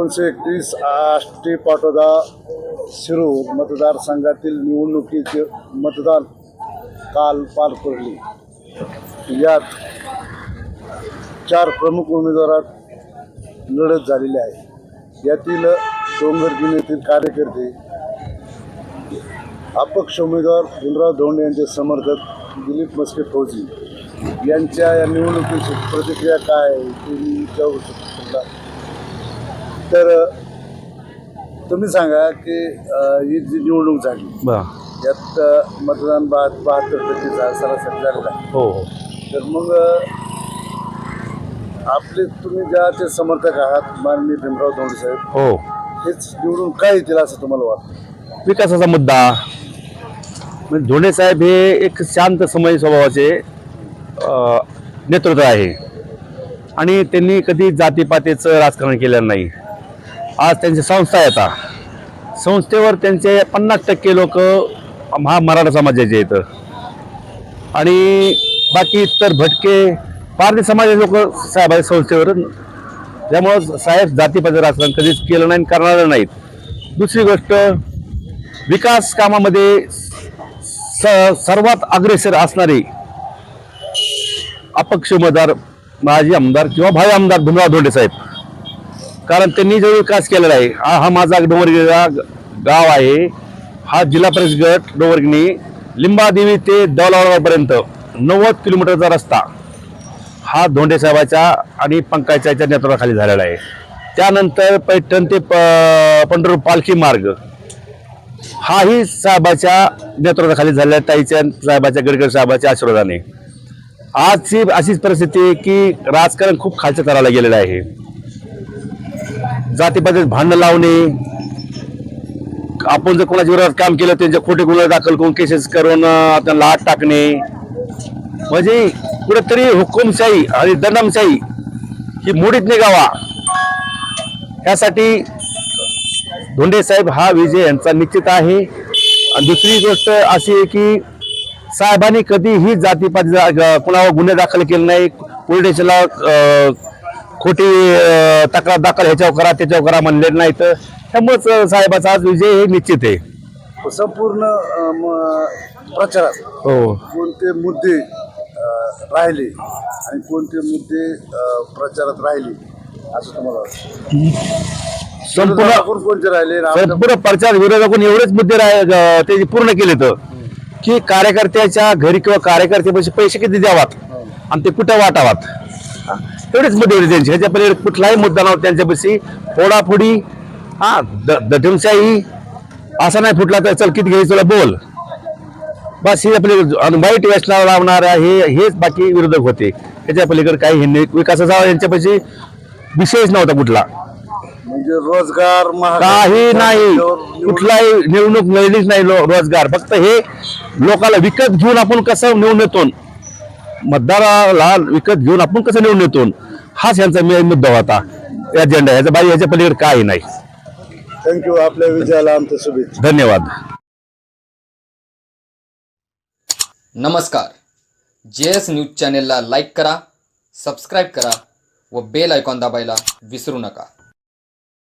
दोनशे एकतीस आष्टी पाटोदा शिरूर मतदारसंघातील निवडणुकीचे मतदान काल पार पडली. यात चार प्रमुख उमेदवारात लढत झालेली आहे यातील डोंगरगिन येथील कार्यकर्ते अपक्ष उमेदवार भीमराव धोंडे यांचे समर्थक दिलीप मस्के फौजी यांच्या या निवडणुकीची प्रतिक्रिया काय आहे ते मी विचारू शकतो तर तुम्ही सांगा की ही जी निवडणूक झाली बर यात मतदान बा बहात्तर टक्के सरासरी झालेलं आहे. हो हो. तर मग आपले तुम्ही ज्याचे समर्थक आहात माननीय भीमराव धोंडे साहेब हो. हेच निवडून काय येतील असं तुम्हाला वाटतं? विकासाचा मुद्दा. म्हणजे धोंडे साहेब हे एक शांत समय स्वभावाचे अ, नेतृत्व आहे. आणि त्यांनी कधी जातीपातीचं राजकारण केलेलं नाही. आज त्यांची संस्था येतात संस्थेवर त्यांचे पन्नास टक्के लोक हा मराठा समाजाचे आहेत. आणि बाकी इतर भटके पारधी समाजाचे लोक साहेबांच्या संस्थेवर. त्यामुळं साहेब जातीपाती राजकारण कधीच केलं नाही आणि करणार नाहीत. दुसरी गोष्ट विकास कामामध्ये स सर्वात अग्रेसर असणारे अपक्ष उमेदवार माजी आमदार किंवा भावी आमदार भीमराव धोंडे साहेब. कारण त्यांनी जो विकास केलेला आहे हा हा माझा डोंगरगिरीचा गाव आहे. हा जिल्हा परिषद गट डोंगरगिनी लिंबादेवी ते दौलवाडापर्यंत नव्वद किलोमीटरचा रस्ता हा धोंडे साहेबाच्या आणि पंकजाच्या नेतृत्वाखाली झालेला आहे. त्यानंतर पैठण ते प पंढरपूर पालखी मार्ग हाही साहेबाच्या नेतृत्वाखाली झालेला आहे, ताईच्या साहेबाच्या गडकरी साहेबाच्या आशीर्वादाने. आजची अशीच परिस्थिती आहे की राजकारण खूप खालच्या थराला गेलेलं आहे. जातीपातीत भांडण लावणे. आपण जर कोणाच्या विरोधात काम केलं त्यांच्या खोटे गुन्हे दाखल करून केसेस करून त्यांना आत टाकणे. म्हणजे कुठेतरी हुकुमशाही आणि दंडमशाही ही मोडीत निघावा. यासाठी धोंडे साहेब हा विजय यांचा निश्चित आहे. आणि दुसरी गोष्ट अशी आहे की साहेबांनी कधीही जातीपाती कुणावर गुन्हे दाखल केले नाही पोलीस स्टेशनला खोटी तक्रार दाखल ह्याच्यावर करा त्याच्यावर करा म्हणले नाही तर. त्यामुळेच साहेबाचा आज विजय हे निश्चित आहे. संपूर्ण अ, म- प्रचारात हो. कोणते मुद्दे राहिले आणि कोणते मुद्दे प्रचारात राहिले असं तुम्हाला संपूर्ण संपूर्ण प्रचार विरोधाकडून एवढेच मुद्दे ते पूर्ण केले तर. की कार्यकर्त्याच्या घरी किंवा कार्यकर्त्यापाशी पैसे किती द्यावात? आणि ते कुठं वाटावात? एवढेच मुद्दे होते त्यांचे. ह्याच्या पलीकडे कुठलाही मुद्दा नव्हता त्यांच्यापाशी. फोडाफोडी हा द- दटमशाही असा नाही फुटला तर चल किती घ्यायचं तुला बोल. बस हे आपले वाईट व्यसनाला लावणारा हे हेच बाकी विरोधक होते. ह्याच्या पलीकडे काही हे नाही. विकासाचा यांच्यापाशी विषयच नव्हता कुठला. म्हणजे रोजगार काही नाही. कुठलाही निवडणूक लढलीच नाही रोजगार. फक्त हे लोकाला विकत घेऊन आपण कसं निवडून येतो? मतदाराला विकत घेऊन आपण कसं निवडून येतो? हाच यांचा मेन मुद्दा होता. एजेंडा ह्याचा बाई ह्याच्या पलीकडे काही नाही. थँक्यू आपल्या विजयाला आमच्या शुभेच्छा. धन्यवाद. नमस्कार. जे एस न्यूज चॅनेलला लाईक करा सबस्क्राईब करा व बेल आयकॉन दाबायला विसरू नका.